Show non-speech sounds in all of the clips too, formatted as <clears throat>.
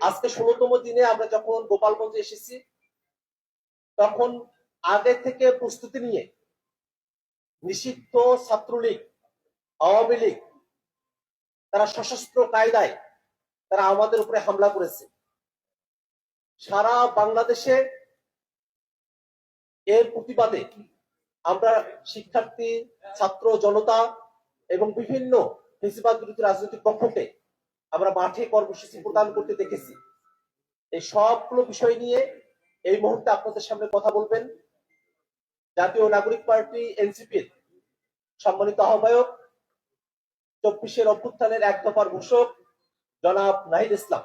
আজকে ষোলোতম দিনে আমরা যখন গোপালগঞ্জে এসেছি, তখন আগে থেকে প্রস্তুতি নিয়ে নিষিদ্ধ ছাত্রলীগ, আওয়ামী লীগ, তারা সশস্ত্র কায়দায় তারা আমাদের উপরে হামলা করেছে। সারা বাংলাদেশে এর প্রতিবাদে আমরা শিক্ষার্থী, ছাত্র, জনতা এবং বিভিন্ন ফেসিবাদ বিরোধী রাজনৈতিক পক্ষকে আমরা মাঠে কর্মসূচি প্রদান করতে দেখেছি। এই সবগুলো বিষয় নিয়ে এই মুহূর্তে আপনাদের সামনে কথা বলবেন জাতীয় নাগরিক পার্টি এনসিপির সম্মানিত আহ্বায়ক, চব্বিশের অভ্যুত্থানের এক দফার ঘোষক জনাব নাহিদ ইসলাম।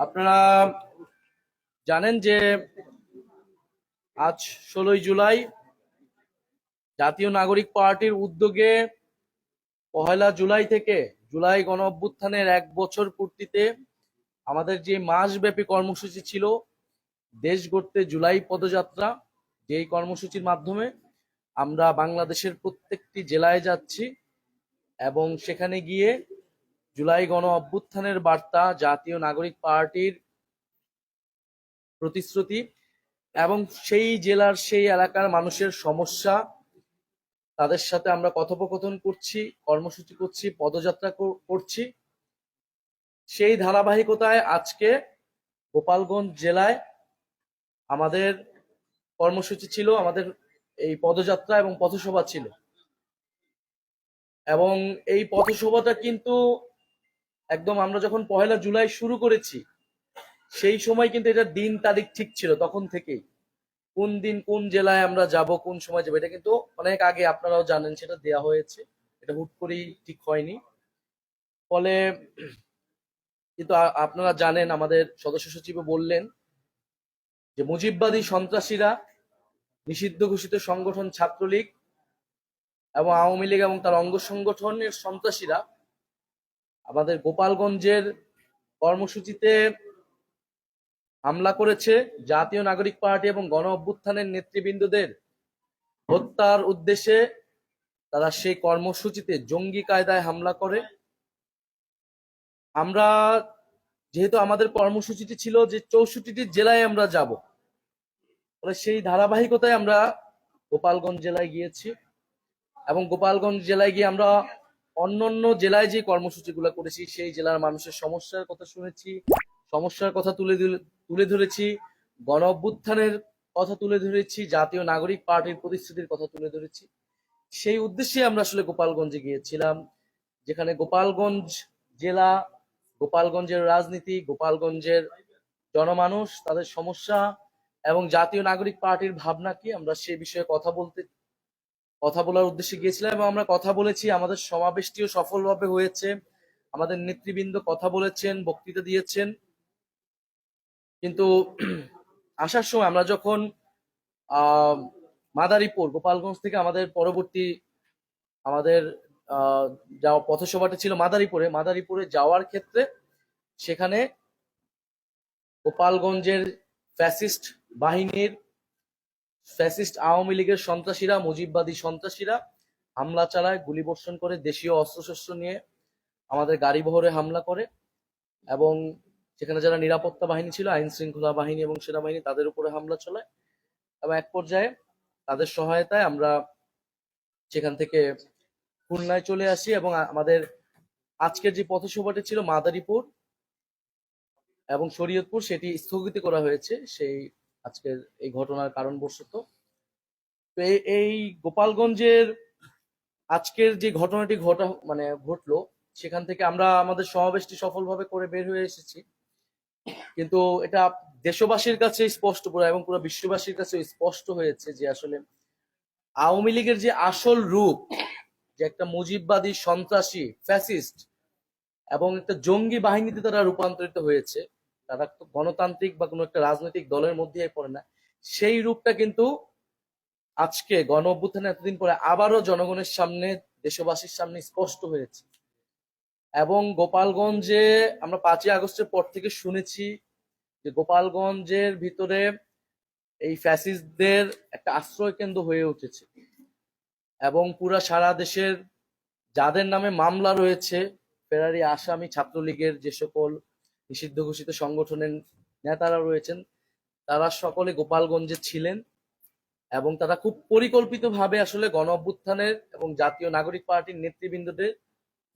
আপনারা জানেন যে আজ ষোলোই জুলাই জাতীয় নাগরিক পার্টির উদ্যোগে পহেলা জুলাই থেকে জুলাই গণ অভ্যুত্থানের এক বছর পূর্তিতে আমাদের যে মাসব্যাপী কর্মসূচি ছিল, দেশ গড়তে জুলাই পদযাত্রা, যেই কর্মসূচির মাধ্যমে আমরা বাংলাদেশের প্রত্যেকটি জেলায় যাচ্ছি এবং সেখানে গিয়ে জুলাই গণ অভ্যুত্থানের বার্তা, জাতীয় নাগরিক পার্টির প্রতিশ্রুতি এবং সেই জেলার সেই এলাকার মানুষের সমস্যা। তাদের সাথে আমরা কথোপকথন করছি, কর্মসূচি করছি, পদযাত্রা কর- করছি। সেই ধারাবাহিকতায় আজকে গোপালগঞ্জ জেলায় আমাদের কর্মসূচি ছিল, আমাদের এই পদযাত্রা এবং পথসভা ছিল। এবং এই পথসভাটা কিন্তু একদম আমরা যখন পহেলা জুলাই শুরু করেছি, সেই সময় কিন্তু এটা দিন তারিখ ঠিক ছিল, তখন থেকেই। কোন দিন কোন জেলায় আমরা যাব, কোন সময় যাব, এটা কিন্তু অনেক আগে আপনারাও জানেন, সেটা দেয়া হয়েছে। এটা হুট করেই ঠিক হয়নি। ফলে কিন্তু আপনারা জানেন, আমাদের সদস্য সচিব বললেন যে মুজিববাদী সন্ত্রাসীরা নিষিদ্ধ ঘোষিত সংগঠন ছাত্রলীগ এবং আওয়ামী লীগ এবং তার অঙ্গ সংগঠনের সন্ত্রাসীরা আমাদের গোপালগঞ্জের কর্মসূচিতে হামলা করেছে জাতীয় নাগরিক পার্টি এবং গণ অভ্যুত্থানের নেতৃবৃন্দদের হত্যার উদ্দেশ্যে। তারা সেই কর্মসূচিতে জঙ্গি কায়দায় হামলা করে। আমরা যেহেতু আমাদের কর্মসূচিটি ছিল যে চৌষট্টিটি জেলায় আমরা যাব, ফলে সেই ধারাবাহিকতায় আমরা গোপালগঞ্জ জেলায় গিয়েছি এবং গোপালগঞ্জ জেলায় গিয়ে আমরা অন্যান্য জেলায় যে কর্মসূচিগুলো করেছি, সেই জেলার মানুষের সমস্যার কথা শুনেছি, সমস্যার কথা তুলে তুলে ধরেছি, গণ অভ্যুত্থানের কথা তুলে ধরেছি, জাতীয় নাগরিক পার্টির প্রতিশ্রুতির কথা তুলে ধরেছি। সেই উদ্দেশ্যে আমরা আসলে গোপালগঞ্জে গিয়েছিলাম, যেখানে গোপালগঞ্জ জেলা, গোপালগঞ্জের রাজনীতি, গোপালগঞ্জের জনমানুষ, তাদের সমস্যা এবং জাতীয় নাগরিক পার্টির ভাবনা কি আমরা সে বিষয়ে কথা বলতে কথা বলার উদ্দেশ্যে গিয়েছিলাম এবং আমরা কথা বলেছি, আমাদের সমাবেশটিও সফলভাবে হয়েছে। আমাদের নেতৃবৃন্দ কথা বলেছেন, বক্তৃতা দিয়েছেন। কিন্তু <clears throat> আসার সময় আমরা যখন মাদারীপুর, গোপালগঞ্জ থেকে আমাদের পরবর্তী আমাদের যাওয়া পথসভাটা ছিল মাদারীপুরে মাদারীপুরে যাওয়ার ক্ষেত্রে সেখানে গোপালগঞ্জের ফ্যাসিস্ট বাহিনীর ফ্যাসিস্ট আওয়ামী লীগের সন্ত্রাসীরা, মুজিববাদী সন্ত্রাসীরা হামলা চালায় গুলিবর্ষণ করে, দেশীয় অস্ত্রশস্ত্র নিয়ে আমাদের গাড়ি বহরে হামলা করে এবং সেখানে যারা নিরাপত্তা বাহিনী ছিল, আইন শৃঙ্খলা বাহিনী এবং সেনাবাহিনী তাদের উপরে হামলা চলায় এবং এক পর্যায়ে তাদের সহায়তায় আমরা সেখান থেকে খুলনায় চলে আসি এবং আমাদের আজকের যে পথসভাটি ছিল মাদারীপুর এবং শরীয়তপুর, সেটি স্থগিত করা হয়েছে। সেই আজকের এই ঘটনার কারণবশত। তো এই- গোপালগঞ্জের আজকের যে ঘটনাটি ঘটা মানে ঘটলো, সেখান থেকে আমরা আমাদের সমাবেশটি সফলভাবে করে বের হয়ে এসেছি। কিন্তু এটা দেশবাসীর কাছে স্পষ্ট পুরো এবং পুরো বিশ্ববাসীর কাছে স্পষ্ট হয়েছে যে আসলে আওয়ামী লীগের যে আসল রূপ, যে একটা মুজিববাদী সন্ত্রাসী, ফ্যাসিস্ট এবং একটা জঙ্গি বাহিনীতে তারা রূপান্তরিত হয়েছে তারা গণতান্ত্রিক বা কোনো একটা রাজনৈতিক দলের মধ্যে পড়ে না। সেই রূপটা কিন্তু আজকে গণ অভ্যুত্থানে এতদিন পরে আবারও জনগণের সামনে, দেশবাসীর সামনে স্পষ্ট হয়েছে। এবং গোপালগঞ্জে আমরা পাঁচই আগস্টের পর থেকে শুনেছি যে গোপালগঞ্জের ভিতরে এই ফ্যাসিস্টদের একটা আশ্রয় কেন্দ্র হয়ে উঠেছে। এবং পুরা সারা দেশের যাদের নামে মামলা রয়েছে, ফেরারি আসামি, ছাত্রলীগের যে সকল নিষিদ্ধ ঘোষিত সংগঠনের নেতারা রয়েছেন। তারা সকলে গোপালগঞ্জে ছিলেন এবং তারা খুব পরিকল্পিতভাবে আসলে গণ অভ্যুত্থানের এবং জাতীয় নাগরিক পার্টির নেতৃবৃন্দদের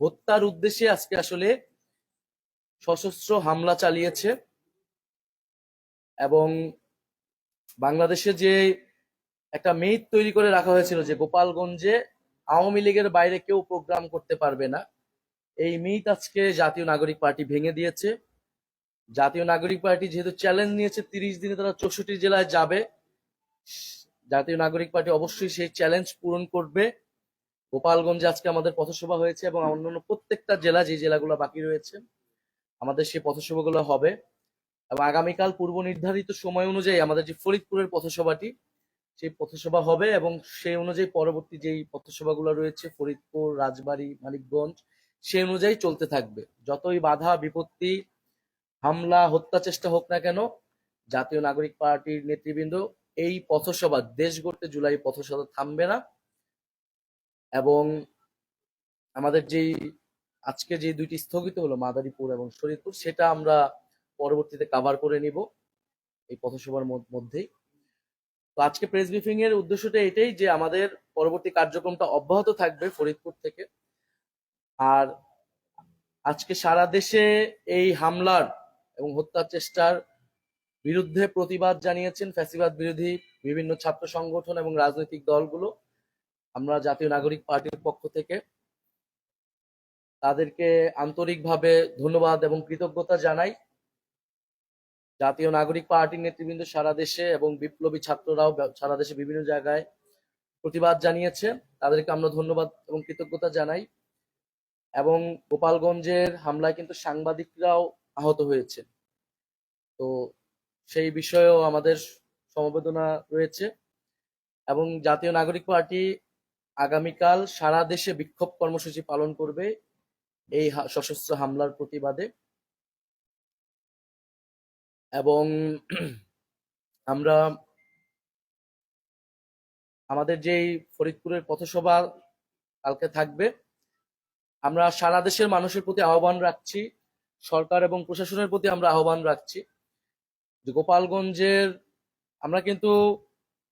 হত্যার উদ্দেশ্যে আজকে আসলে সশস্ত্র হামলা চালিয়েছে এবং বাংলাদেশে যে একটা মেইট তৈরি করে রাখা হয়েছিল যে গোপালগঞ্জে আওয়ামী লীগের বাইরে কেউ প্রোগ্রাম করতে পারবে না, এই মিথ আজকে জাতীয় নাগরিক পার্টি ভেঙে দিয়েছে। জাতীয় নাগরিক পার্টি যেহেতু চ্যালেঞ্জ নিয়েছে, তিরিশ দিনে তারা চৌষট্টি জেলায় যাবে। জাতীয় নাগরিক পার্টি অবশ্যই সেই চ্যালেঞ্জ পূরণ করবে। গোপালগঞ্জে আজকে আমাদের পথসভা হয়েছে এবং অন্যান্য প্রত্যেকটা জেলা যে জেলাগুলো বাকি রয়েছে, আমাদের সেই পথসভাগুলো হবে। এবং আগামীকাল পূর্ব নির্ধারিত সময় অনুযায়ী আমাদের যে ফরিদপুরের পথসভাটি, সেই পথসভা হবে এবং সেই অনুযায়ী পরবর্তী যেই পথসভাগুলো রয়েছে, ফরিদপুর, রাজবাড়ী, মানিকগঞ্জ, সেই অনুযায়ী চলতে থাকবে। যতই বাধা, বিপত্তি হামলা, হত্যা চেষ্টা হোক না কেন, জাতীয় নাগরিক পার্টির নেতৃবৃন্দ এই পথসভা দেশ গড়তে জুলাই পথসভা থামবে না। এবং আমাদের যেই, আজকে যে দুইটি স্থগিত হলো, মাদারীপুর এবং শরীরপুর, সেটা আমরা পরবর্তীতে কাভার করে নিব এই পথসভার মধ্যেই। তো আজকে প্রেস ব্রিফিং এর উদ্দেশ্যটা এটাই যে আমাদের পরবর্তী কার্যক্রমটা অব্যাহত থাকবে ফরিদপুর থেকে। আর আজকে সারা দেশে এই হামলার এবং হত্যার চেষ্টার বিরুদ্ধে প্রতিবাদ জানিয়েছেন ফ্যাসিবাদ বিরোধী বিভিন্ন ছাত্র সংগঠন এবং রাজনৈতিক দলগুলো। আমরা জাতীয় নাগরিক পার্টির পক্ষ থেকে তাদেরকে আন্তরিকভাবে ধন্যবাদ এবং কৃতজ্ঞতা জানাই। জাতীয় নাগরিক পার্টির নেতৃবৃন্দ সারা দেশে এবং বিপ্লবী ছাত্ররাও সারা দেশে বিভিন্ন জায়গায় প্রতিবাদ জানিয়েছে। তাদেরকে আমরা ধন্যবাদ এবং কৃতজ্ঞতা জানাই। এবং গোপালগঞ্জের হামলায় কিন্তু সাংবাদিকরাও আহত হয়েছে। তো সেই বিষয়েও আমাদের সমবেদনা রয়েছে এবং জাতীয় নাগরিক পার্টি আগামীকাল সারা দেশে বিক্ষোভ কর্মসূচি পালন করবে এই সশস্ত্র হামলার প্রতিবাদে। এবং <clears throat> আমরা আমাদের যেই ফরিদপুরের পথসভা কালকে থাকবে, আমরা সারা দেশের মানুষের প্রতি আহ্বান রাখছি সরকার এবং প্রশাসনের প্রতি আমরা আহ্বান রাখছি যে গোপালগঞ্জের, আমরা কিন্তু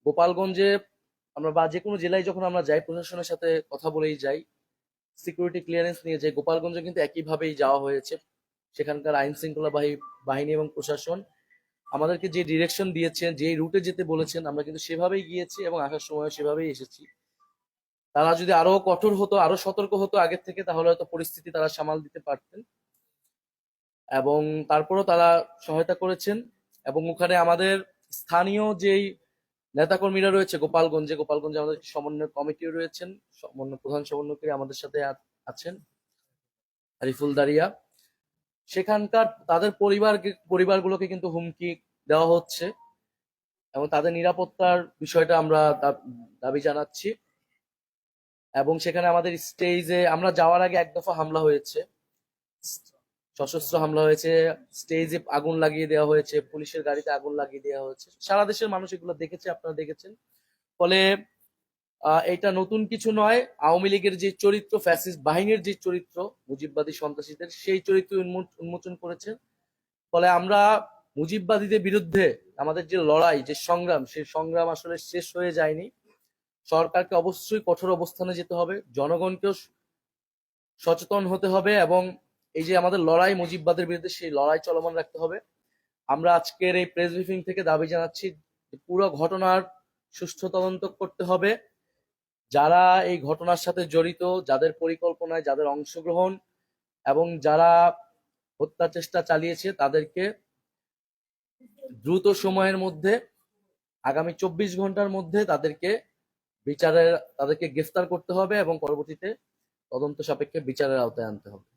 গোপালগঞ্জে আমরা বা যে কোনো জেলায় যখন আমরা যাই, প্রশাসনের সাথে কথা বলেই যাই সিকিউরিটি ক্লিয়ারেন্স নিয়ে যাই, গোপালগঞ্জে কিন্তু একইভাবেই যাওয়া হয়েছে। সেখানকার আইন শৃঙ্খলা বাহি- বাহিনী এবং প্রশাসন আমাদেরকে যে ডিরেকশন দিয়েছেন যে রুটে যেতে বলেছেন, আমরা কিন্তু সেভাবেই গিয়েছি এবং আসার সময় সেভাবেই এসেছি। তারা যদি আরও কঠোর হতো আরও সতর্ক হতো আগের থেকে, তাহলে হয়তো পরিস্থিতি তারা সামাল দিতে পারতেন। এবং তারপরও তারা সহায়তা করেছেন এবং ওখানে আমাদের স্থানীয় যেই নেতাকর্মীরা রয়েছে, গোপালগঞ্জে গোপালগঞ্জে আমাদের সমন্বয় কমিটিও রয়েছেন, সমন্বয়, প্রধান সমন্বয়কারী আমাদের সাথে আছেন আরিফুল দারিয়া। সেখানকার তাদের পরিবার, পরিবারগুলোকে কিন্তু হুমকি দেওয়া হচ্ছে এবং তাদের নিরাপত্তার বিষয়টা আমরা দাবি জানাচ্ছি এবং সেখানে আমাদের স্টেজে আমরা যাওয়ার আগে এক দফা হামলা হয়েছে। সশস্ত্র হামলা হয়েছে স্টেজে আগুন লাগিয়ে দেওয়া হয়েছে, পুলিশের গাড়িতে আগুন লাগিয়ে দেওয়া হয়েছে। সারা দেশের মানুষ এগুলো দেখেছে, আপনারা দেখেছেন। ফলে এটা নতুন কিছু নয়। আওয়ামী লীগের যে চরিত্র ফ্যাসিস্ট বাহিনীর যে চরিত্র, মুজিববাদী সন্ত্রাসীদের, সেই চরিত্র উন্মো- উন্মোচন করেছে। ফলে আমরা মুজিববাদীদের বিরুদ্ধে আমাদের যে লড়াই, যে সংগ্রাম, সেই সংগ্রাম আসলে শেষ হয়ে যায়নি। সরকারকে অবশ্যই কঠোর অবস্থানে যেতে হবে, জনগণকেও সচেতন হতে হবে এবং এই যে আমাদের লড়াই মুজিববাদের বিরুদ্ধে সেই লড়াই চলমান রাখতে হবে। আমরা আজকের এই প্রেস ব্রিফিং থেকে দাবি জানাচ্ছি পুরো ঘটনার সুষ্ঠু তদন্ত করতে হবে। যারা এই ঘটনার সাথে জড়িত, যাদের পরিকল্পনায় যাদের অংশগ্রহণ এবং যারা হত্যা চেষ্টা চালিয়েছে, তাদেরকে দ্রুত সময়ের মধ্যে, আগামী চব্বিশ ঘণ্টার মধ্যে তাদেরকে বিচারের, তাদেরকে গ্রেফতার করতে হবে এবং পরবর্তীতে তদন্ত সাপেক্ষে বিচারের আওতায় আনতে হবে।